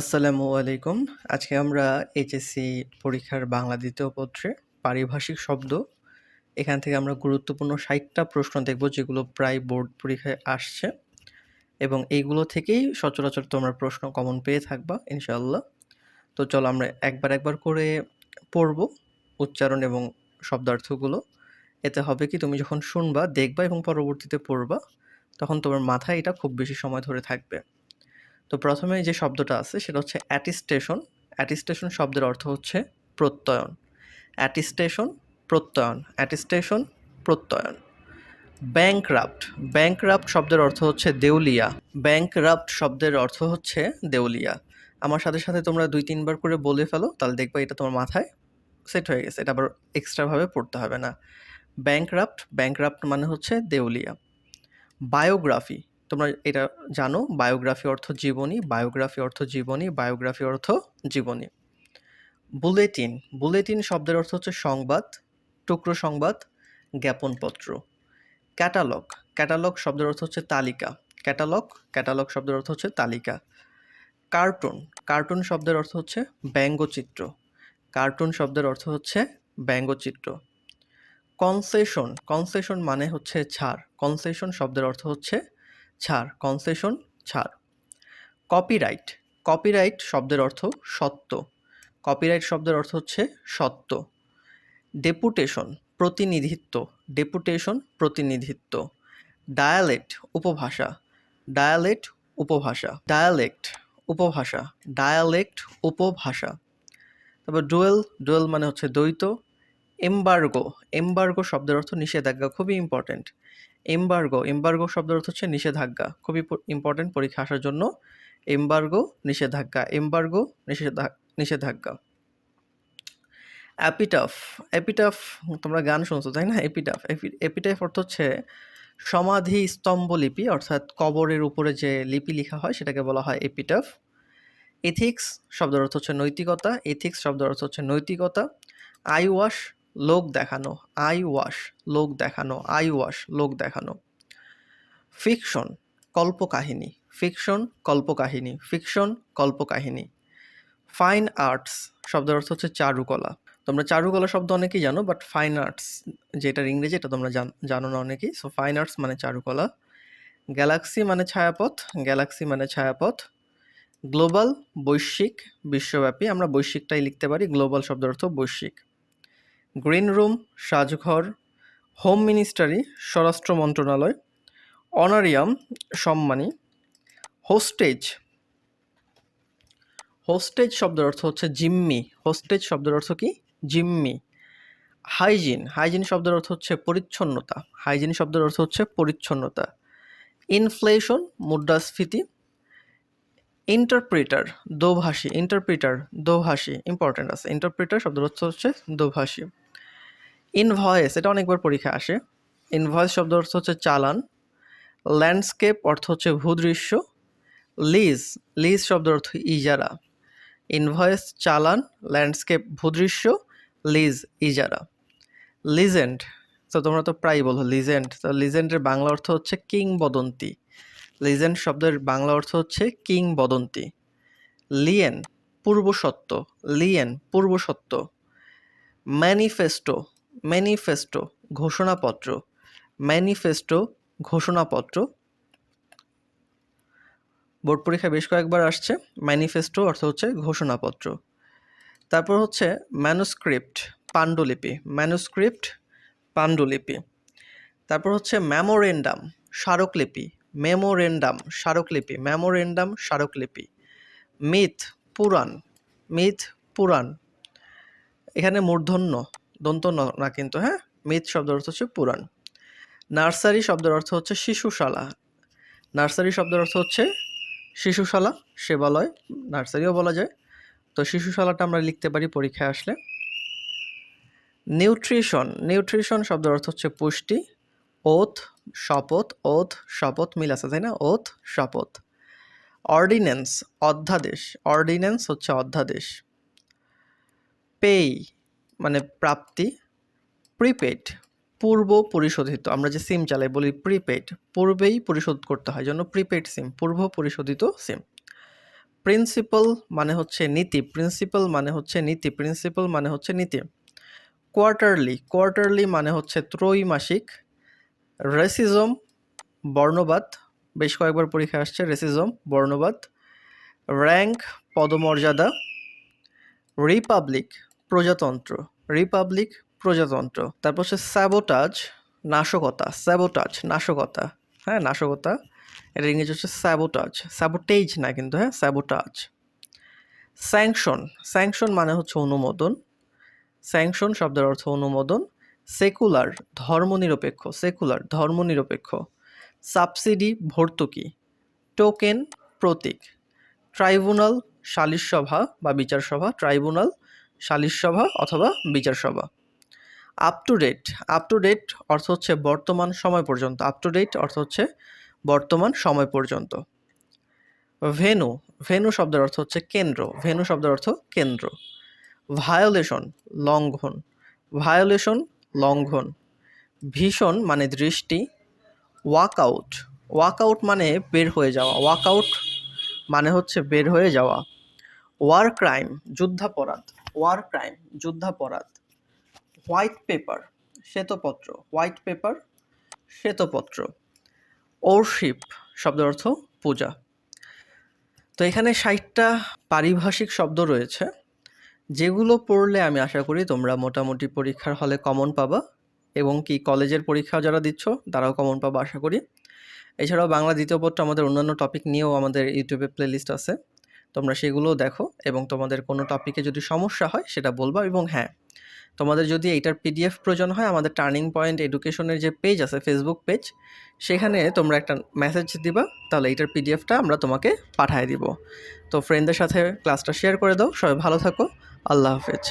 আসসালামু আলাইকুম। আজকে আমরা এইচএসসি পরীক্ষার বাংলা দ্বিতীয় পত্রে পারিভাষিক শব্দ এখান থেকে আমরা গুরুত্বপূর্ণ ৬০ টা প্রশ্ন দেখব যেগুলো প্রায় বোর্ড পরীক্ষায় আসছে এবং এইগুলো থেকেই সচরাচর তোমরা প্রশ্ন কমন পেয়ে থাকবা ইনশাআল্লাহ। তো চলো আমরা একবার, একবার করে পড়ব উচ্চারণ এবং শব্দার্থগুলো। এতে হবে কি তুমি যখন শুনবা, দেখবা এবং পরবর্তীতে পড়বা তখন তোমার মাথায় এটা খুব বেশি সময় ধরে থাকবে। তো প্রথমে যে শব্দটা আছে সেটা হচ্ছে অ্যাটিস্টেশন। অ্যাটিস্টেশন শব্দের অর্থ হচ্ছে প্রত্যয়ন। অ্যাটিস্টেশন প্রত্যয়ন, অ্যাটিস্টেশন প্রত্যয়ন। ব্যাংকরাপ্ট, ব্যাংকরাপ্ট শব্দের অর্থ হচ্ছে দেউলিয়া। ব্যাংকরাপ্ট শব্দের অর্থ হচ্ছে দেউলিয়া। আমার সাথে, সাথে তোমরা দুই তিনবার করে বলে ফেলো তাহলে দেখবা এটা তোমার মাথায় সেট হয়ে গেছে। এটা আবার এক্সট্রাভাবে পড়তে হবে না। ব্যাংকরাপ্ট, ব্যাংকরাপ্ট মানে হচ্ছে দেউলিয়া। বায়োগ্রাফি, তোমরা এটা জানো বায়োগ্রাফি অর্থ জীবনী, বায়োগ্রাফি অর্থ জীবনী, বায়োগ্রাফি অর্থ জীবনী। বুলেটিন, বুলেটিন শব্দের অর্থ হচ্ছে সংবাদ, টুকরো সংবাদ, জ্ঞাপনপত্র। ক্যাটালগ, ক্যাটালগ শব্দের অর্থ হচ্ছে তালিকা। ক্যাটালগ, ক্যাটালগ শব্দের অর্থ হচ্ছে তালিকা। কার্টুন, কার্টুন শব্দের অর্থ হচ্ছে ব্যঙ্গচিত্র। কার্টুন শব্দের অর্থ হচ্ছে ব্যঙ্গচিত্র। কনসেশন, কনসেশন মানে হচ্ছে ছাড়। কনসেশন শব্দের অর্থ হচ্ছে ছাড়, কনসেশন ছাড়। কপিরাইট, কপিরাইট শব্দের অর্থ সত্য। কপিরাইট শব্দের অর্থ হচ্ছে সত্য। ডেপুটেশন, প্রতিনিধিত্ব। ডেপুটেশন প্রতিনিধিত্ব। ডায়ালেক্ট, উপভাষা। ডায়ালেক্ট, উপভাষা। ডায়ালেক্ট, উপভাষা। ডায়ালেক্ট, উপভাষা। তারপর ডুয়েল, ডুয়েল মানে হচ্ছে দ্বৈত। এমবার্গো, এমবার্গো শব্দের অর্থ নিষেধাজ্ঞা, খুবই ইম্পর্টেন্ট। এমবার্গো, এমবার্গো শব্দের অর্থ হচ্ছে নিষেধাজ্ঞা, খুবই ইম্পর্টেন্ট পরীক্ষা আসার জন্য। এমবার্গো নিষেধাজ্ঞা, এমবার্গো নিষেধা নিষেধাজ্ঞা। অ্যাপিটাফ, অ্যাপিটাফ তোমরা গান শুনছো তাই না? এপিটাফ, এপি এপিটাফ অর্থ হচ্ছে সমাধি স্তম্ভলিপি অর্থাৎ কবরের উপরে যে লিপি লিখা হয় সেটাকে বলা হয় এপিটাফ। এথিক্স শব্দের অর্থ হচ্ছে নৈতিকতা, এথিক্স শব্দের অর্থ হচ্ছে নৈতিকতা। আই ওয়াশ লোক দেখানো, আই ওয়াশ লোক দেখানো, আই ওয়াশ লোক দেখানো। ফিকশন কল্পকাহিনী, ফিকশন কল্পকাহিনী, ফিকশন কল্পকাহিনী। ফাইন আর্টস শব্দের অর্থ হচ্ছে চারুকলা। তোমরা চারুকলা শব্দ অনেকেই জানো বাট ফাইন আর্টস যেটার ইংরেজি এটা তোমরা জানো না অনেকেই। সো ফাইন আর্টস মানে চারুকলা। গ্যালাক্সি মানে ছায়াপথ, গ্যালাক্সি মানে ছায়াপথ। গ্লোবাল বৈশ্বিক, বিশ্বব্যাপী আমরা বৈশ্বিকটাই লিখতে পারি, গ্লোবাল শব্দের অর্থ বৈশ্বিক। গ্রিন রুম সাজঘর। হোম মিনিস্টারি স্বরাষ্ট্র মন্ত্রণালয়। অনারিয়াম সম্মানী। হোস্টেজ, হোস্টেজ শব্দের অর্থ হচ্ছে জিম্মি। হোস্টেজ শব্দের অর্থ কি? জিম্মি। হাইজিন, হাইজিন শব্দের অর্থ হচ্ছে পরিচ্ছন্নতা। হাইজিন শব্দের অর্থ হচ্ছে পরিচ্ছন্নতা। ইনফ্লেশন মুদ্রাস্ফীতি। ইন্টারপ্রিটার দোভাষী, ইন্টারপ্রিটার দোভাষী ইম্পর্টেন্ট আছে। ইন্টারপ্রিটার শব্দের অর্থ হচ্ছে দোভাষী। ইনভয়েস এটা অনেকবার পরীক্ষা আসে। ইনভয়েস শব্দ অর্থ হচ্ছে চালান। ল্যান্ডস্কেপ অর্থ হচ্ছে ভূদৃশ্য। লিজ, লিজ শব্দ অর্থ ইজারা। ইনভয়েস চালান, ল্যান্ডস্কেপ ভূদৃশ্য, লিজ ইজারা। লিজেন্ড তো তোমরা তো প্রায়ই বলো লিজেন্ড তো লিজেন্ডের বাংলা অর্থ হচ্ছে কিংবদন্তি। লিজেন্ড শব্দের বাংলা অর্থ হচ্ছে কিংবদন্তি। লিয়েন পূর্বসত্য, লিয়েন পূর্বসত্য। ম্যানিফেস্টো, ম্যানিফেস্টো ঘোষণাপত্র, ম্যানিফেস্টো ঘোষণাপত্র। বোর্ড পরীক্ষায় বেশ কয়েকবার আসছে। ম্যানিফেস্টো অর্থ হচ্ছে ঘোষণাপত্র। তারপর হচ্ছে ম্যানুস্ক্রিপ্ট পাণ্ডুলিপি, ম্যানুস্ক্রিপ্ট পাণ্ডুলিপি। তারপর হচ্ছে মেমোরেন্ডাম স্মারকলিপি, মেমোরেন্ডাম স্মারকলিপি, মেমোরেন্ডাম স্মারকলিপি। মিথ পুরাণ, মিথ পুরাণ। এখানে মূর্ধন্য দন্ত না কিন্তু হ্যাঁ মিথ শব্দের অর্থ হচ্ছে পুরাণ। নার্সারি শব্দের অর্থ হচ্ছে শিশুশালা। নার্সারি শব্দের অর্থ হচ্ছে শিশুশালা, সেবালয়, নার্সারিও বলা যায়। তো শিশুশালাটা আমরা লিখতে পারি পরীক্ষায় আসলে। নিউট্রিশন, নিউট্রিশন শব্দের অর্থ হচ্ছে পুষ্টি। ওথ শপথ, ওথ শপথ মিল আছে তাই না? ওথ শপথ। অর্ডিন্যান্স অধ্যাদেশ, অর্ডিন্যান্স হচ্ছে অধ্যাদেশ। পেই মানে প্রাপ্তি। প্রিপেড পূর্ব পরিশোধিত। আমরা যে সিম চালাই বলি প্রিপেড পূর্বেই পরিশোধ করতে হয় জন্য প্রিপেড সিম পূর্ব পরিশোধিত সিম প্রিন্সিপাল মানে হচ্ছে নীতি প্রিন্সিপাল মানে হচ্ছে নীতি প্রিন্সিপাল মানে হচ্ছে নীতি। কোয়ার্টারলি কোয়ার্টারলি মানে হচ্ছে ত্রৈমাসিক। রেসিজম বর্ণবাদ, বেশ কয়েকবার পরীক্ষা আসছে রেসিজম বর্ণবাদ। র্যাঙ্ক পদমর্যাদা। রিপাবলিক প্রজাতন্ত্র, রিপাবলিক প্রজাতন্ত্র, তারপর হচ্ছে স্যাবোটাজ, নাশকতা স্যাবোটাজ, নাশকতা হ্যাঁ নাশকতা এটা ইংরেজি হচ্ছে স্যাবোটাজ, স্যাবোটেজ না কিন্তু হ্যাঁ স্যাবোটাজ। স্যাংশন স্যাংশন মানে হচ্ছে অনুমোদন, স্যাংশন শব্দের অর্থ অনুমোদন, সেকুলার, ধর্মনিরপেক্ষ সেকুলার, ধর্মনিরপেক্ষ, সাবসিডি, ভর্তুকি, টোকেন, প্রতীক, ট্রাইব্যুনাল, সালিশ সভা বা বিচার সভা, ট্রাইব্যুনাল সালিশ সভা অথবা বিচার সভা। Up to date up to date অর্থ হচ্ছে বর্তমান সময় পর্যন্ত। আপ টু ডেট অর্থ হচ্ছে বর্তমান সময় পর্যন্ত। ভেনু ভেনু শব্দের অর্থ হচ্ছে কেন্দ্র। ভেনু শব্দের অর্থ কেন্দ্র। ভায়োলেশন লঙ্ঘন। ভায়োলেশন লঙ্ঘন। ভীষণ মানে দৃষ্টি। ওয়াকআউট ওয়াকআউট মানে বের হয়ে যাওয়া। ওয়াকআউট মানে হচ্ছে বের হয়ে যাওয়া। ওয়ার ক্রাইম যুদ্ধাপরাধ। ওয়ার ক্রাইম, যুদ্ধাপরাধ। হোয়াইট পেপার, শ্বেতপত্র। হোয়াইট পেপার, শ্বেতপত্র। ওরশিপ, শব্দের অর্থ পূজা। তো এখানে ষাটটা পারিভাষিক শব্দ রয়েছে। যেগুলো পড়লে আমি আশা করি তোমরা মোটামুটি পরীক্ষার হলে কমন পাবা এবং কি কলেজের পরীক্ষা যারা দিচ্ছ, তারাও কমন পাবা আশা করি। এছাড়াও বাংলা দ্বিতীয় পত্র আমাদের অন্যান্য টপিক নিয়েও আমাদের ইউটিউবে প্লেলিস্ট আছে। তোমরা সেগুলো দেখো এবং তোমাদের কোনো টপিকে যদি সমস্যা হয় সেটা বলবা এবং হ্যাঁ তোমাদের যদি এইটার পিডিএফ প্রয়োজন হয়, আমাদের টার্নিং পয়েন্ট এডুকেশনের যে পেজ আছে ফেসবুক পেজ সেখানে তোমরা একটা মেসেজ দিবা, তাহলে এইটার পিডিএফটা আমরা তোমাকে পাঠিয়ে দিব। তো ফ্রেন্ডদের সাথে ক্লাসটা শেয়ার করে দাও, সবাই ভালো থাকো, আল্লাহ হাফেজ।